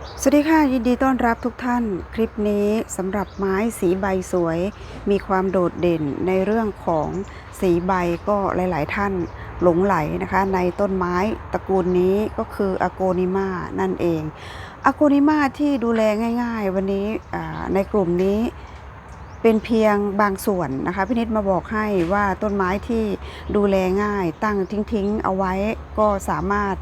สวัสดีค่ะ ยินดีต้อนรับทุกท่าน คลิปนี้สำหรับไม้สีใบสวย มีความโดดเด่นในเรื่องของสีใบก็หลาย ๆ ท่านหลงไหลนะคะ ในต้นไม้ตระกูลนี้ก็คืออโกนิมานั่นเองอโกนิมาที่ดูแลง่าย ๆ วันนี้ในกลุ่มนี้ เป็นเพียงบางส่วนนะคะพี่นิดมาบอกให้ว่าต้นไม้ที่ดูแลง่าย ตั้งทิ้งๆ เอาไว้ก็สามารถ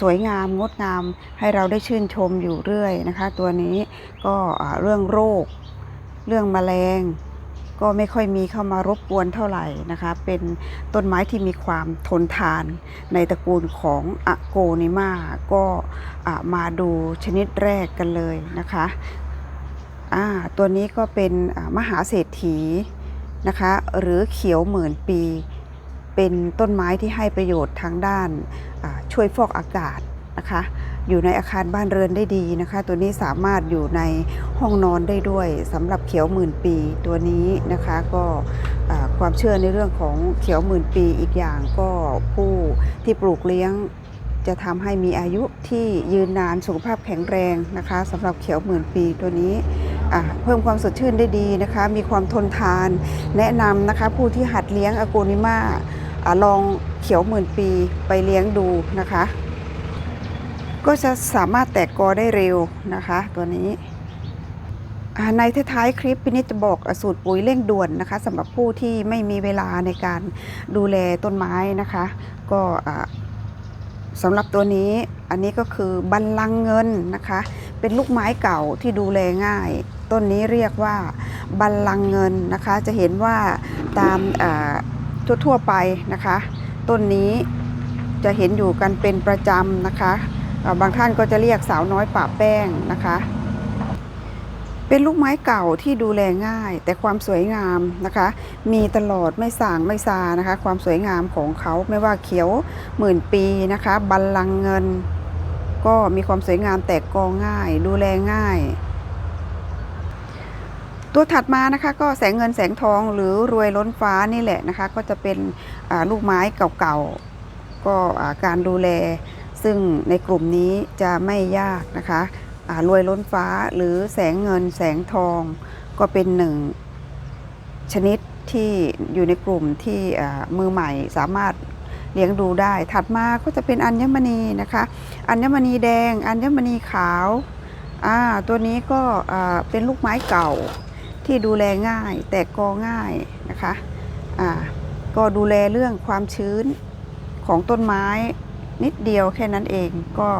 สวยงามงดงามให้เราได้ชื่นชมอยู่เรื่อยนะคะ ตัวนี้ก็เรื่องโรค เรื่องแมลง ก็ไม่ค่อยมีเข้ามารบกวนเท่าไหร่นะคะ เป็นต้นไม้ที่มีความทนทานในตระกูลของอะโกนิมาก็มาดูชนิดแรกกันเลยนะคะ ตัวนี้ก็เป็นมหาเศรษฐีนะคะ หรือเขียวหมื่นปี เป็นต้นไม้ที่ให้ประโยชน์ทางด้านช่วยฟอกอากาศนะคะ อยู่ในอาคารบ้านเรือนได้ดีนะคะ ตัวนี้สามารถอยู่ในห้องนอนได้ด้วยสำหรับเขียวหมื่นปีตัวนี้นะคะก็ความเชื่อในเรื่องของเขียวหมื่นปีอีกอย่างก็ผู้ที่ปลูกเลี้ยงจะทำให้มีอายุที่ยืนนานสุขภาพแข็งแรงนะคะสำหรับเขียวหมื่นปีตัวนี้ เพิ่มความสดชื่นได้ดีนะคะ มีความทนทาน แนะนำนะคะผู้ที่หัดเลี้ยงอโกนิมาอลองเขียวหมื่นปีไปเลี้ยงดูนะคะ ก็จะสามารถแตกกอได้เร็วนะคะตัวนี้อ่าในท้ายๆคลิปพี่นิดจะบอกสูตรปุ๋ยเร่งด่วนนะคะสำหรับผู้ที่ไม่มีเวลาในการดูแลต้นไม้นะคะ ก็สำหรับตัวนี้อันนี้ก็คือบัลลังก์เงินนะคะ เป็นลูกไม้เก่าที่ดูแลง่าย ต้นนี้เรียกว่าบัลลังเงินนะคะ จะเห็นว่าตามทั่วๆไปนะคะ ต้นนี้จะเห็นอยู่กันเป็นประจำนะคะ บางท่านก็จะเรียกสาวน้อยป่าแป้งนะคะ เป็นลูกไม้เก่าที่ดูแลง่าย แต่ความสวยงามนะคะ มีตลอดไม่สางไม่ซานะคะ ความสวยงามของเขาไม่ว่าเขียวหมื่นปีนะคะ บัลลังเงิน ก็มีความสวยงามแตกกอง่าย ดูแลง่าย ตัวถัดมานะคะก็แสงเงินแสงทองหรือรวยล้นฟ้านี่แหละนะคะ ก็จะเป็นลูกไม้เก่าๆ ก็การดูแล ซึ่งในกลุ่มนี้จะไม่ยากนะคะรวยล้นฟ้าหรือแสงเงินแสงทองก็เป็นหนึ่งชนิดที่อยู่ในกลุ่มที่มือใหม่สามารถเลี้ยงดูได้ ถัดมาก็จะเป็นอัญมณีนะคะ อัญมณีแดง อัญมณีขาว ตัวนี้ก็เป็นลูกไม้เก่า ที่ดูแลง่าย แตกกอง่ายนะคะอ่าก็ดูแลเรื่องความชื้นของต้นไม้นิดเดียวแค่นั้นเองก็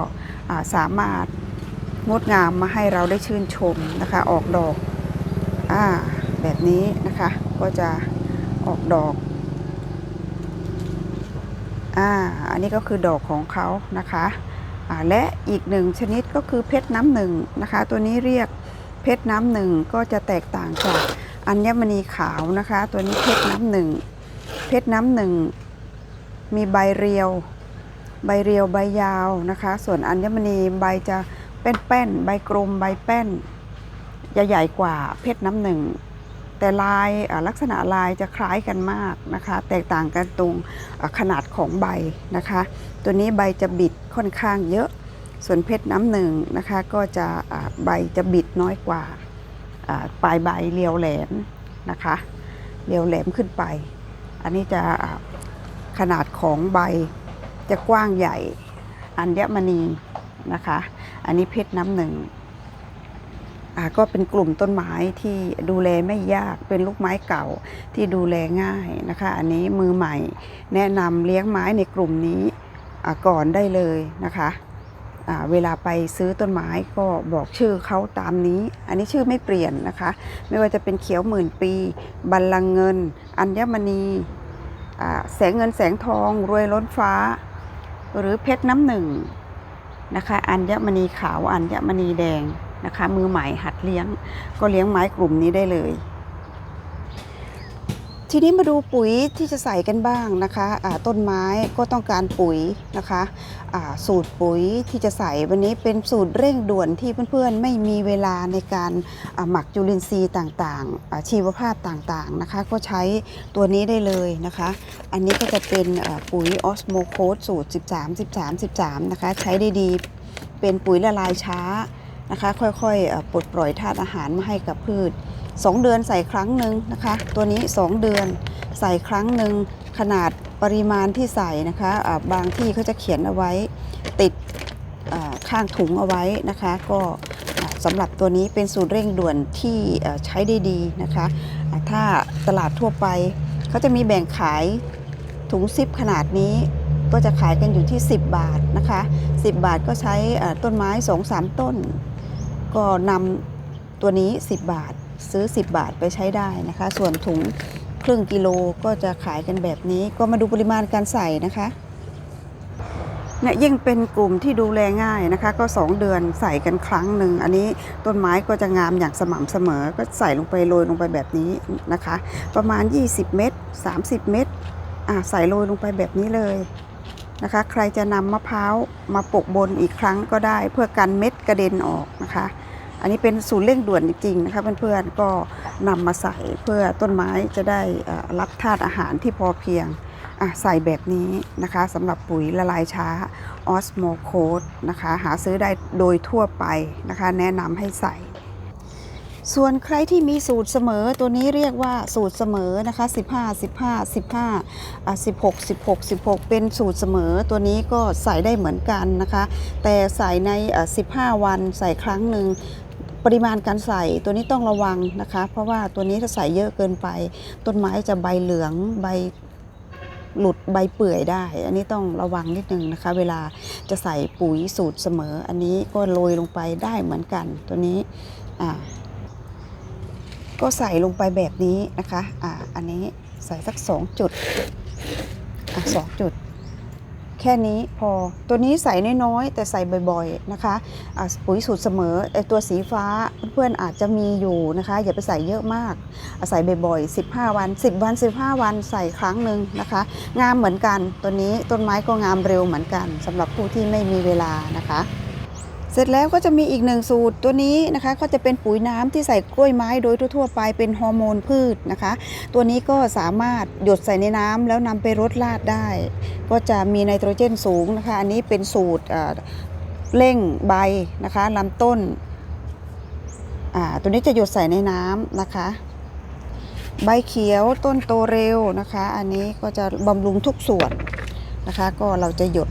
าสามารถงดงามมาให้เราได้ชื่นชมนะคะ ออกดอกอ่าแบบนี้นะคะก็จะออกดอกอ่าอันนี้ก็คือดอกของเขานะคะและอีกหนึ่งชนิดก็คือเพชรน้ำหนึ่งนะคะ ตัวนี้เรียก เพชรน้ำหนึ่งก็จะแตกต่างจากอัญมณีขาวนะคะ ตัวนี้เพชรน้ำหนึ่งเพชรน้ำหนึ่งมีใบเรียว ใบเรียวใบยาวนะคะ ส่วนอัญมณีใบจะเป็นแป้นๆใบกลมใบแป้นจะใหญ่กว่าเพชรน้ำหนึ่งแต่ลายลักษณะลายจะคล้ายกันมากนะคะ แตกต่างกันตรงขนาดของใบนะคะ ตัวนี้ใบจะบิดค่อนข้างเยอะ ส่วนเพชรน้ำหนึ่งนะคะก็จะใบจะบิดน้อยกว่าปลายใบเรียวแหลมนะคะเรียวแหลมขึ้นไป อันนี้จะขนาดของใบจะกว้างใหญ่อัญมณีนะคะ อันนี้เพชรน้ำหนึ่งก็เป็นกลุ่มต้นไม้ที่ดูแลไม่ยากเป็นลูกไม้เก่าที่ดูแลง่ายนะคะ อันนี้มือใหม่แนะนำเลี้ยงไม้ในกลุ่มนี้ก่อนได้เลยนะคะ เวลาไปซื้อต้นไม้ก็บอกชื่อเขาตามนี้ อันนี้ชื่อไม่เปลี่ยนนะคะ ไม่ว่าจะเป็นเขียวหมื่นปี บัลลังก์เงิน อัญมณีแสงเงินแสงทองรวยล้นฟ้า หรือเพชรน้ำหนึ่งนะคะอัญมณีขาวอัญมณีแดงนะคะมือใหม่หัดเลี้ยง ก็เลี้ยงไม้กลุ่มนี้ได้เลย ทีนี้มาดูปุ๋ยที่จะใส่กันบ้างนะคะอ่าต้นไม้ก็ต้องการปุ๋ยนะคะอ่าสูตรปุ๋ยที่จะใส่วันนี้เป็นสูตรเร่งด่วนที่เพื่อนๆ ไม่มีเวลาในการหมักจุลินทรีย์ต่างๆ ชีวภาพต่างๆนะคะ ก็ใช้ตัวนี้ได้เลยนะคะ อันนี้ก็จะเป็นปุ๋ยออสโมโคสสูตร 13 13 13 นะคะ ใช้ได้ดีเป็นปุ๋ยละลายช้านะคะ ค่อยๆปลดปล่อยธาตุอาหารมาให้กับพืช 2 เดือนใส่ครั้งหนึ่งนะคะ ตัวนี้ 2 เดือนใส่ครั้งหนึ่งขนาดปริมาณที่ใส่นะคะอ่าบางที่เขาจะเขียนเอาไว้ติดข้างถุงเอาไว้นะคะ ก็สำหรับตัวนี้เป็นสูตรเร่งด่วนที่ใช้ได้ดีนะคะ ถ้าตลาดทั่วไปเขาจะมีแบ่งขายถุงซิปขนาดนี้ก็จะขายกันอยู่ที่ 10 บาทนะคะ 10 บาทก็ใช้ต้นไม้ 2-3 ต้น ก็นำตัวนี้ 10 บาท ซื้อ 10 บาทไปใช้ได้นะคะ ส่วนถุงครึ่งกิโลก็จะขายกันแบบนี้ ก็มาดูปริมาณการใส่นะคะเนี่ยยิ่งเป็นกลุ่มที่ดูแลง่ายนะคะ ก็ 2 เดือนใส่กันครั้งหนึ่งอันนี้ต้นไม้ก็จะงามอย่างสม่ำเสมอ ก็ใส่ลงไปโรยลงไปแบบนี้นะคะ ประมาณ 20 เม็ด30 เม็ดอะใส่โรยลงไปแบบนี้เลยนะคะ ใครจะนำมะพร้าวมาปกบนอีกครั้งก็ได้เพื่อกันเม็ดกระเด็นออกนะคะ อันนี้เป็นสูตรเร่งด่วนจริงๆนะคะเพื่อนๆก็นำมาใส่เพื่อต้นไม้จะได้รับธาตุอาหารที่พอเพียงอะใส่แบบนี้นะคะสำหรับปุ๋ยละลายช้าออสโมโคดนะคะหาซื้อได้โดยทั่วไปนะคะแนะนำให้ใส่ ส่วนใครที่มีสูตรเสมอตัวนี้เรียกว่าสูตรเสมอนะคะ 15 15 15อะ16 16 16 เป็นสูตรเสมอตัวนี้ก็ใส่ได้เหมือนกันนะคะ แต่ใส่ใน 15 วันใส่ครั้งหนึ่ง ปริมาณการใส่ตัวนี้ต้องระวังนะคะ เพราะว่าตัวนี้ถ้าใส่เยอะเกินไป ต้นไม้จะใบเหลืองใบหลุดใบเปื่อยได้ อันนี้ต้องระวังนิดนึงนะคะ เวลาจะใส่ปุ๋ยสูตรเสมอ อันนี้ก็โรยลงไปได้เหมือนกันตัวนี้อ่าก็ใส่ลงไปแบบนี้นะคะอ่าอันนี้ใส่สัก 2 จุดอะสองจุด แค่นี้พอตัวนี้ใส่น้อยๆ แต่ใส่บ่อยๆนะคะอะปุ๋ยสูตรเสมอไอตัวสีฟ้าเพื่อนๆอาจจะมีอยู่นะคะ อย่าไปใส่เยอะมากใส่บ่อยๆ 15 วัน 10 วัน 15 วันใส่ครั้งหนึ่งนะคะ งามเหมือนกันตัวนี้ต้นไม้ก็งามเร็วเหมือนกันสำหรับผู้ที่ไม่มีเวลานะคะ เสร็จแล้วก็จะมีอีกหนึ่งสูตรตัวนี้นะคะก็จะเป็นปุ๋ยน้ำที่ใส่กล้วยไม้โดยทั่วๆไปเป็นฮอร์โมนพืชนะคะ ตัวนี้ก็สามารถหยดใส่ในน้ำแล้วนำไปรดราดได้ ก็จะมีไนโตรเจนสูงนะคะ อันนี้เป็นสูตรเร่งใบนะคะลำต้นตัวนี้จะหยดใส่ในน้ำนะคะ ใบเขียวต้นโตเร็วนะคะ อันนี้ก็จะบำรุงทุกส่วนนะคะ ก็เราจะหยด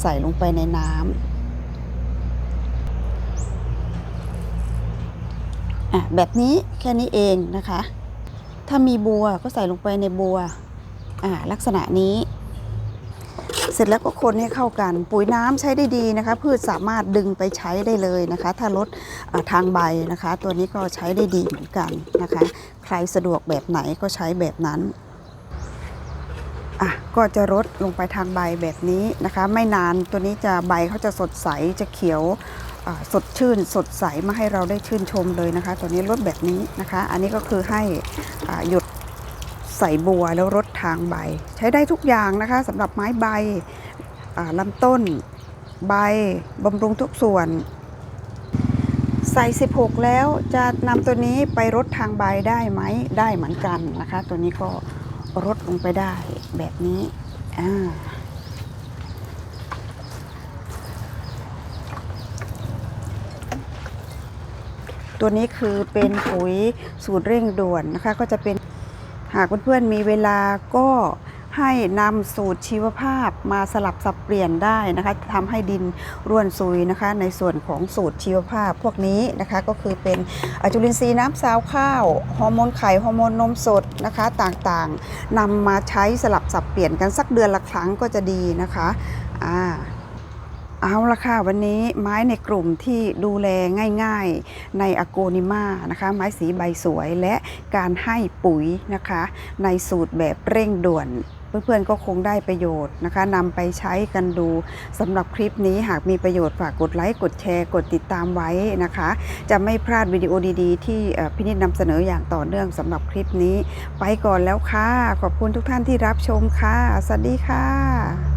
ใส่ลงไปในน้ำ อะแบบนี้แค่นี้เองนะคะ ถ้ามีบัวก็ใส่ลงไปในบัวอ่าลักษณะนี้ เสร็จแล้วก็คนให้เข้ากัน ปุ๋ยน้ำใช้ได้ดีนะคะ พืชสามารถดึงไปใช้ได้เลยนะคะ ถ้าลดทางใบนะคะ ตัวนี้ก็ใช้ได้ดีเหมือนกันนะคะ ใครสะดวกแบบไหนก็ใช้แบบนั้นอะก็จะลดลงไปทางใบแบบนี้นะคะ ไม่นานตัวนี้จะใบเขาจะสดใสจะเขียว สดชื่นสดใสมาให้เราได้ชื่นชมเลยนะคะ ตัวนี้รดแบบนี้นะคะ อันนี้ก็คือให้หยุดใส่บัวแล้วรดทางใบ ใช้ได้ทุกอย่างนะคะสำหรับไม้ใบลำต้นใบบำรุงทุกส่วน ใส่ 16 แล้วจะนำตัวนี้ไปรดทางใบได้ไหมได้เหมือนกันนะคะ ตัวนี้ก็รดลงไปได้แบบนี้อ่า ตัวนี้คือเป็นปุ๋ยสูตรเร่งด่วนนะคะ ก็จะเป็นหากเพื่อนๆมีเวลาก็ให้นำสูตรชีวภาพมาสลับสับเปลี่ยนได้นะคะทำให้ดินร่วนซุยนะคะ ในส่วนของสูตรชีวภาพพวกนี้นะคะก็คือเป็นจุลินทรีย์น้ำซาวข้าวฮอร์โมนไข่ฮอร์โมนนมสดนะคะต่างๆนำมาใช้สลับสับเปลี่ยนกันสักเดือนละครั้งก็จะดีนะคะอ่า เอาละค่ะวันนี้ไม้ในกลุ่มที่ดูแลง่ายๆในอโกนิมานะคะไม้สีใบสวยและการให้ปุ๋ยนะคะ ในสูตรแบบเร่งด่วน เพื่อนๆก็คงได้ประโยชน์นะคะนำไปใช้กันดูสำหรับคลิปนี้หากมีประโยชน์ฝากกดไลค์ กดแชร์ กดติดตามไว้นะคะ จะไม่พลาดวิดีโอดีๆ ที่เอ่อพินิจนำเสนออย่างต่อเนื่องสำหรับคลิปนี้ ไปก่อนแล้วค่ะ ขอบคุณทุกท่านที่รับชมค่ะ สวัสดีค่ะ